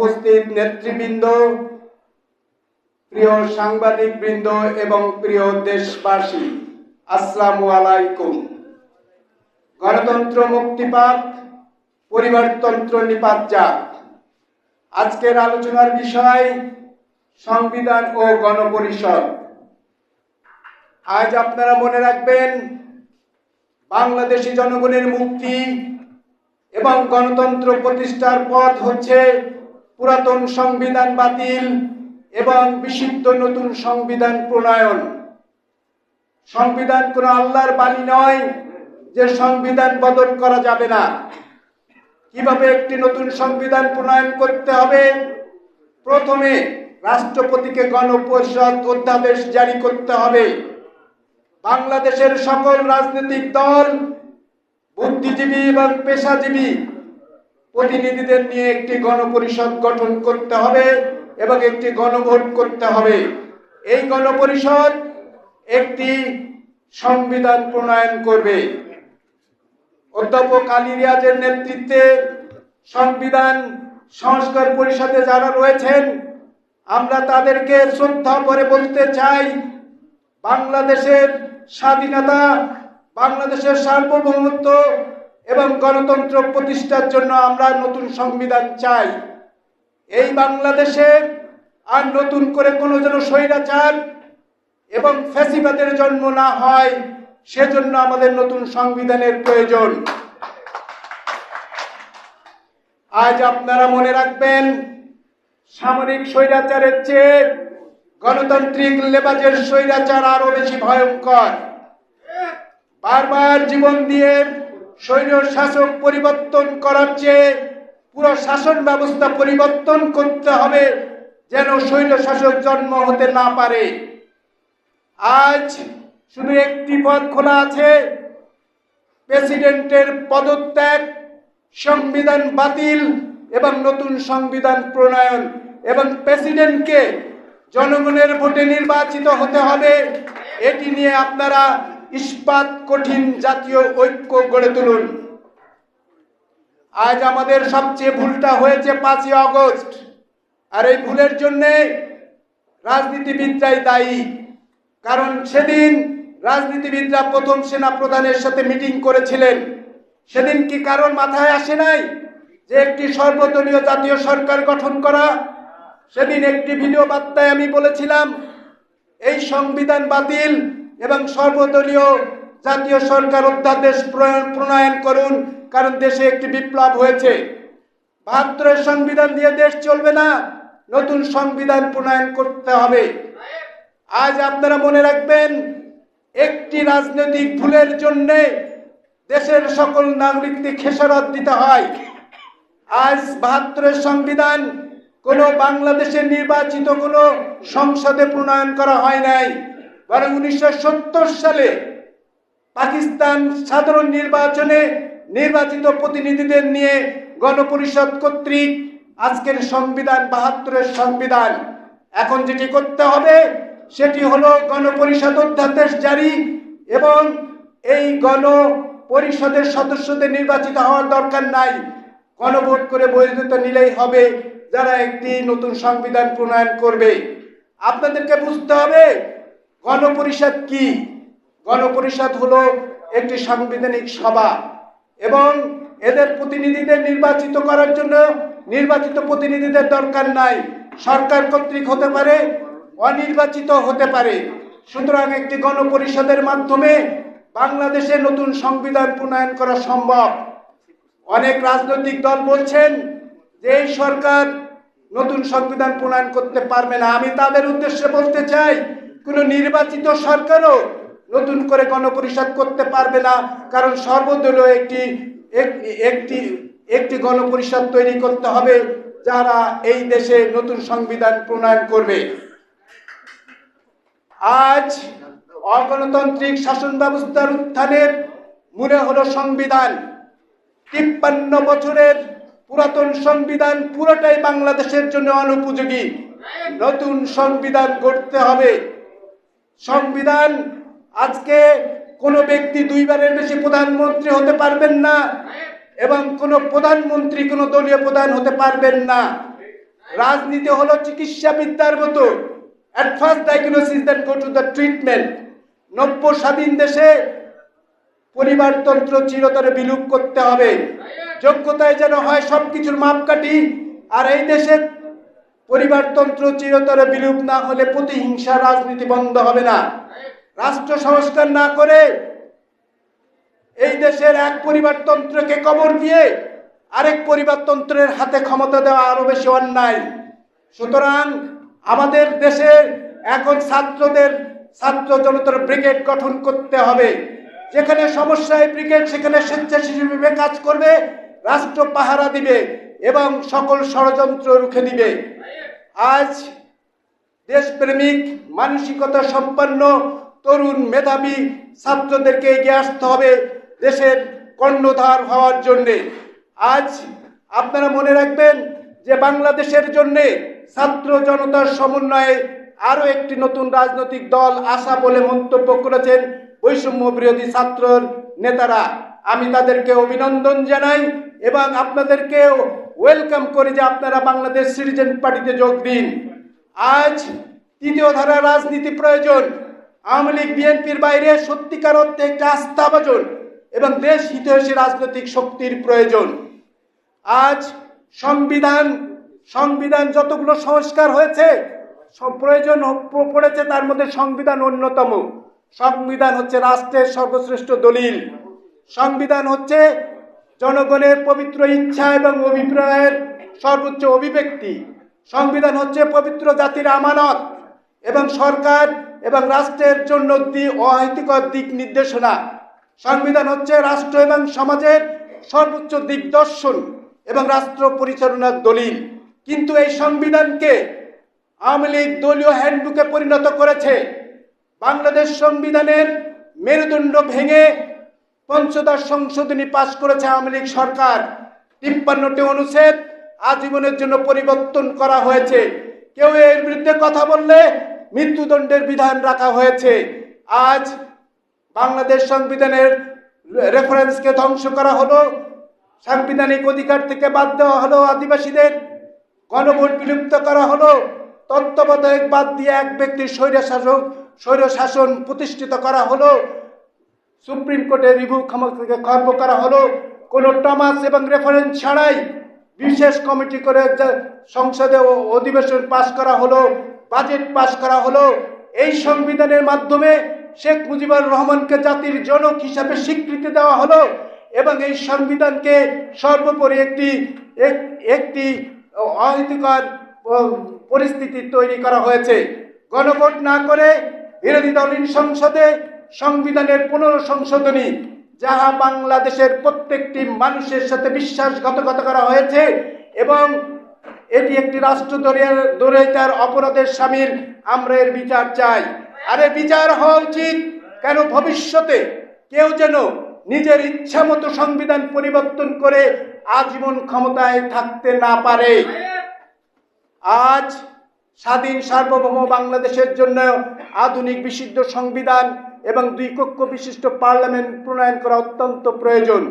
উপস্থিত নেতৃবৃন্দ, প্রিয় সাংবাদিক বৃন্দ এবং প্রিয় দেশবাসী, আসসালামু আলাইকুম। গণতন্ত্র মুক্তি পাক, পরিবারতন্ত্র নিপাত যাক। আজকের আলোচনার বিষয় সংবিধান ও গণপরিষদ। আজ আপনারা মনে রাখবেন, বাংলাদেশি জনগণের মুক্তি এবং গণতন্ত্র প্রতিষ্ঠার পথ হচ্ছে পুরাতন সংবিধান বাতিল এবং বিশুদ্ধ নতুন সংবিধান প্রণয়ন। সংবিধান কোনো আল্লাহর বাণী নয় যে সংবিধান বদল করা যাবে না। কীভাবে একটি নতুন সংবিধান প্রণয়ন করতে হবে? প্রথমে রাষ্ট্রপতিকে গণপরিষদ অধ্যাদেশ জারি করতে হবে। বাংলাদেশের সকল রাজনৈতিক দল বুদ্ধিজীবী এবং পেশাজীবী প্রতিনিধিদের নিয়ে একটি গণপরিষদ গঠন করতে হবে এবং একটি গণভোট করতে হবে। এই গণপরিষদ একটি সংবিধান প্রণয়ন করবে। অধ্যাপক আলী রিয়াজের নেতৃত্বে সংবিধান সংস্কার পরিষদে যারা রয়েছেন, আমরা তাদেরকে শ্রদ্ধা করে বলতে চাই, বাংলাদেশের স্বাধীনতা, বাংলাদেশের সার্বভৌমত্ব এবং গণতন্ত্র প্রতিষ্ঠার জন্য আমরা নতুন সংবিধান চাই। এই বাংলাদেশে আর নতুন করে কোনো যেন স্বৈরাচার এবং ফ্যাসিবাদের জন্ম না হয়, সেজন্য আমাদের নতুন সংবিধানের প্রয়োজন। আজ আপনারা মনে রাখবেন, সামরিক স্বৈরাচারের চেয়ে গণতান্ত্রিক লেবাজের স্বৈরাচার আরও বেশি ভয়ঙ্কর। বারবার জীবন দিয়ে স্বৈর শাসক পরিবর্তন করার চেয়ে পুরো শাসন ব্যবস্থা পরিবর্তন করতে হবে যেন স্বৈর শাসক জন্ম হতে না পারে। আজ শুধু একটি পথ খোলা আছে। প্রেসিডেন্টের পদত্যাগ, সংবিধান বাতিল এবং নতুন সংবিধান প্রণয়ন এবং প্রেসিডেন্টকে জনগণের ভোটে নির্বাচিত হতে হবে, এটি নিয়ে আপনারা ইস্পাত কঠিন জাতীয় ঐক্য গড়ে তুলুন। আজ আমাদের সবচেয়ে ভুলটা হয়েছে পাঁচই আগস্ট। আর এই ভুলের জন্যে রাজনীতিবিদরাই দায়ী। কারণ সেদিন রাজনীতিবিদরা প্রথম সেনা প্রধানের সাথে মিটিং করেছিলেন। সেদিন কি কারোর মাথায় আসে নাই যে একটি সর্বদলীয় জাতীয় সরকার গঠন করা? সেদিন একটি ভিডিও বার্তায় আমি বলেছিলাম, এই সংবিধান বাতিল এবং সর্বদলীয় জাতীয় সরকার অধ্যাদেশ প্রণয়ন করুন, কারণ দেশে একটি বিপ্লব হয়েছে। বাহাত্তরের সংবিধান দিয়ে দেশ চলবে না, নতুন সংবিধান প্রণয়ন করতে হবে। আজ আপনারা মনে রাখবেন, একটি রাজনৈতিক ভুলের জন্যে দেশের সকল নাগরিককে খেসারত দিতে হয়। আজ বাহাত্তরের সংবিধান কোনো বাংলাদেশের নির্বাচিত কোনো সংসদে প্রণয়ন করা হয় নাই। বরং উনিশশো সালে পাকিস্তান সাধারণ নির্বাচনে নির্বাচিত প্রতিনিধিদের নিয়ে গণপরিষদ কর্তৃক আজকের সংবিধান বাহাত্তরের সংবিধান। এখন যেটি করতে হবে, সেটি হলো গণপরিষদ অধ্যাদেশ জারি এবং এই গণ পরিষদের সদস্যদের নির্বাচিত হওয়ার দরকার নাই। গণভোট করে বৈধতা নিলেই হবে, যারা একটি নতুন সংবিধান প্রণয়ন করবে। আপনাদেরকে বুঝতে হবে গণপরিষদ কি? গণপরিষদ হলো একটি সাংবিধানিক সভা এবং এদের প্রতিনিধিদের নির্বাচিত করার জন্য নির্বাচিত প্রতিনিধিদের দরকার নাই। সরকার কর্তৃক হতে পারে, অনির্বাচিত হতে পারে। সুতরাং একটি গণপরিষদের মাধ্যমে বাংলাদেশে নতুন সংবিধান প্রণয়ন করা সম্ভব। অনেক রাজনৈতিক দল বলছেন যে এই সরকার নতুন সংবিধান প্রণয়ন করতে পারবে না। আমি তাদের উদ্দেশ্যে বলতে চাই কোনো নির্বাচিত সরকারও নতুন করে গণপরিষদ করতে পারবে না, কারণ সর্বদলীয় একটি একটি একটি গণপরিষদ তৈরি করতে হবে যারা এই দেশে নতুন সংবিধান প্রণয়ন করবে। আজ অগণতান্ত্রিক শাসন ব্যবস্থার উত্থানের মূলে হলো সংবিধান। তিপ্পান্ন বছরের পুরাতন সংবিধান পুরোটাই বাংলাদেশের জন্য অনুপযোগী। নতুন সংবিধান গড়তে হবে। সংবিধান, আজকে কোনো ব্যক্তি দুইবারের বেশি প্রধানমন্ত্রী হতে পারবেন না এবং কোনো প্রধানমন্ত্রী, কোনো দলীয় প্রধান হতে পারবেন না। রাজনীতি হলো চিকিৎসা বিদ্যার মতো দ্য ট্রিটমেন্ট স্বাধীন দেশে পরিবারতন্ত্র চিরতরে বিলুপ করতে হবে। যোগ্যতায় যেন হয় সবকিছুর মাপকাঠি। আর এই দেশের পরিবারতন্ত্র চিরতরে বিলুপ না হলে প্রতিহিংসা রাজনীতি বন্ধ হবে না। রাষ্ট্র সংস্কার না করে এই দেশের এক পরিবারতন্ত্রকে কবর দিয়ে আরেক পরিবারতন্ত্রের হাতে ক্ষমতা দেওয়া আরও বেশি অন্যায়। সুতরাং আমাদের দেশের এখন ছাত্রদের, ছাত্র জনতার ব্রিগেড গঠন করতে হবে। যেখানে সমস্যায় ব্রিগেড, সেখানে স্বেচ্ছাসেবীভাবে কাজ করবে, রাষ্ট্র পাহারা দিবে। এবং সকল ষড়যন্ত্র রুখে দিবে আজ দেশপ্রেমিক, মানসিকতা সম্পন্ন তরুণ মেধাবী ছাত্রদেরকে এগিয়ে আসতে হবে দেশের কর্ণধার হওয়ার জন্যে। আজ আপনারা মনে রাখবেন যে বাংলাদেশের জন্যে ছাত্র জনতার সমন্বয়ে আরও একটি নতুন রাজনৈতিক দল আসা বলে মন্তব্য করেছেন বৈষম্য বিরোধী ছাত্রর নেতারা। আমি তাদেরকে অভিনন্দন জানাই এবং আপনাদেরকে ওয়েলকাম করি যে আপনারা বাংলাদেশ সিটিজেন পার্টিতে যোগ দিন। আজ তৃতীয় ধারা রাজনীতি প্রয়োজন। আওয়ামী লীগ, বিএনপির বাইরে সত্যিকার অর্থে একটা আস্থাভাজন এবং দেশ হিতৈষী রাজনৈতিক শক্তির প্রয়োজন। আজ সংবিধান সংবিধান যতগুলো সংস্কার হয়েছে প্রয়োজন পড়েছে, তার মধ্যে সংবিধান অন্যতম। সংবিধান হচ্ছে রাষ্ট্রের সর্বশ্রেষ্ঠ দলিল। সংবিধান হচ্ছে জনগণের পবিত্র ইচ্ছা এবং অভিপ্রায়ের সর্বোচ্চ অভিব্যক্তি। সংবিধান হচ্ছে পবিত্র জাতির আমানত এবং সরকার এবং রাষ্ট্রের জন্য অহেতুকর দিক নির্দেশনা। সংবিধান হচ্ছে রাষ্ট্র এবং সমাজের সর্বোচ্চ দিগদর্শন এবং রাষ্ট্র পরিচালনার দলিল। কিন্তু এই সংবিধানকে আওয়ামী লীগ দলীয় হ্যান্ডবুকে পরিণত করেছে। বাংলাদেশ সংবিধানের মেরুদণ্ড ভেঙে পঞ্চদশ সংশোধনী পাশ করেছে আওয়ামী লীগ সরকার। তিপ্পান্নটি অনুচ্ছেদ আজীবনের জন্য পরিবর্তন করা হয়েছে। কেউ এর বিরুদ্ধে কথা বললে মৃত্যুদণ্ডের বিধান রাখা হয়েছে। আজ বাংলাদেশ সংবিধানের রেফারেন্সকে ধ্বংস করা হলো। সাংবিধানিক অধিকার থেকে বাদ দেওয়া হলো আদিবাসীদের। গণভোট বিলুপ্ত করা হলো। তত্ত্বাবধায়ক বাদ দিয়ে এক ব্যক্তির স্বৈর শাসক স্বৈর শাসন প্রতিষ্ঠিত করা হলো। সুপ্রিম কোর্টের রিভিউ ক্ষমতা থেকে খর্ব করা হলো। কোনো টমাস এবং রেফারেন্স ছাড়াই বিশেষ কমিটি করে সংসদে অধিবেশন পাশ করা হলো, বাজেট পাশ করা হলো। এই সংবিধানের মাধ্যমে শেখ মুজিবুর রহমানকে জাতির জনক হিসাবে স্বীকৃতি দেওয়া হলো এবং এই সংবিধানকে সর্বোপরি একটি এক- একটি অহিতকর পরিস্থিতি তৈরি করা হয়েছে। গণভোট না করে বিরোধী দলীয় সংসদে সংবিধানের পুনঃসংশোধনী যাহা বাংলাদেশের প্রত্যেকটি মানুষের সাথে বিশ্বাসঘাতকতা করা হয়েছে এবং এটি একটি রাষ্ট্র দরিয়ার অপরাধের সামিল আমরা এর বিচার চাই। আরে বিচার হওয়া উচিত, কেন ভবিষ্যতে কেউ যেন নিজের ইচ্ছা মতো সংবিধান পরিবর্তন করে আজীবন ক্ষমতায় থাকতে না পারে। আজ স্বাধীন সার্বভৌম বাংলাদেশের জন্য আধুনিক বিশুদ্ধ সংবিধান এবং দুই কক্ষ বিশিষ্ট পার্লামেন্ট প্রণয়ন করা অত্যন্ত প্রয়োজন।